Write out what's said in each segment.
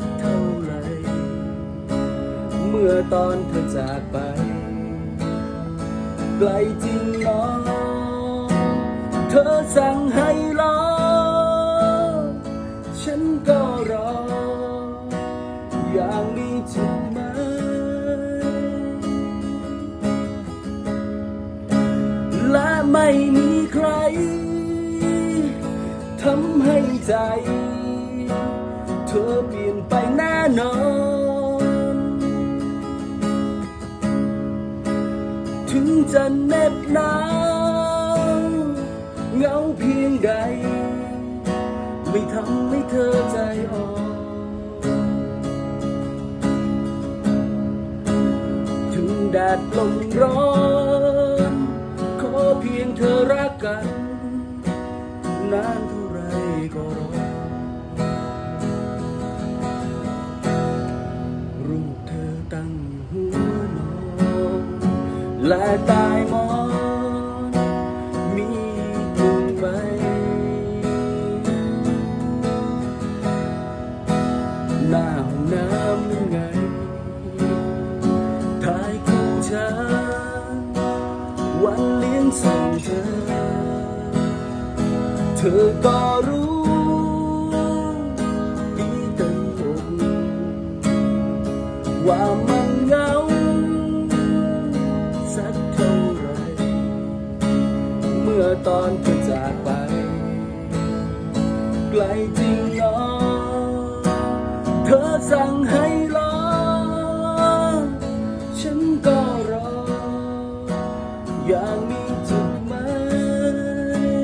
กเท่าไหร่เมื่อตอนเธอจากไป ไกลจริงเนาะเธอสั่งให้รอ ฉันก็รอ อย่างมีจุดหมายและไม่มีใครทำให้ใจ ธอเปลี่ยนไปแน่นอน ถึงจะเหน็บหนาวเหงาเพียงใด ไม่ทำให้เธอใจอ่อนถึงแดดลมร้อน ขอเพียงเธอรักกัน นานเท่าไรก็รอ และใตายหมอนมีกลุ่มไหมหน้าห้องน้ำยังไงถ่ายคู่ฉันวันเลี้ยงส่งเธอ เธอก็ ตอนเธอจากไป ไกลจริงเนาะเธอสั่งให้รอ ฉันก็รอ อย่างมีจุดหมาย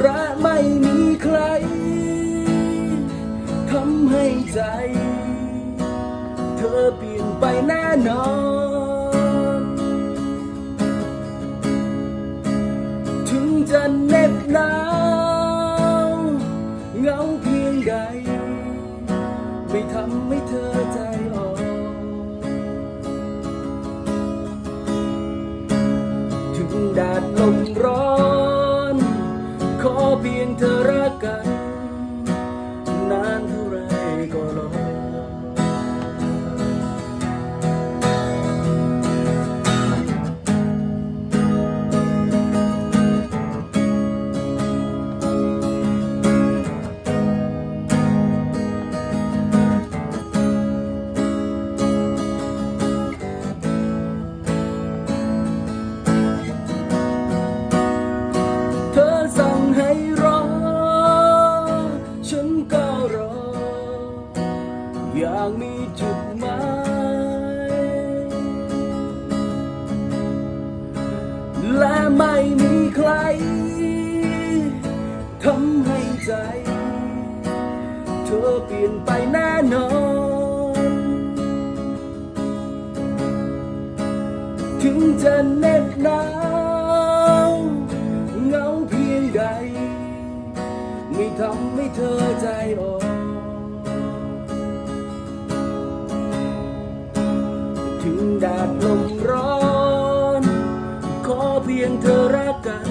และไม่มีใคร ทำให้ใจ เธอเปลี่ยนไปแน่นอน จะเหน็บหนาวเหงาเพียงใด ไม่ทำให้เธอใจอ่อนถึงแดดลมร้อน ขอเพียงเธอรักกันนางมีจุดหมายและไม่มีใครทำให้ใจ เธอเปลี่ยนไปแน่นอน ถึงจะเหน็บหนาวเหงาเพียงใด ไม่ทำให้เธอใจอ่อน ถึงแดดลมร้อน ขอเพียงเธอรักกันนาน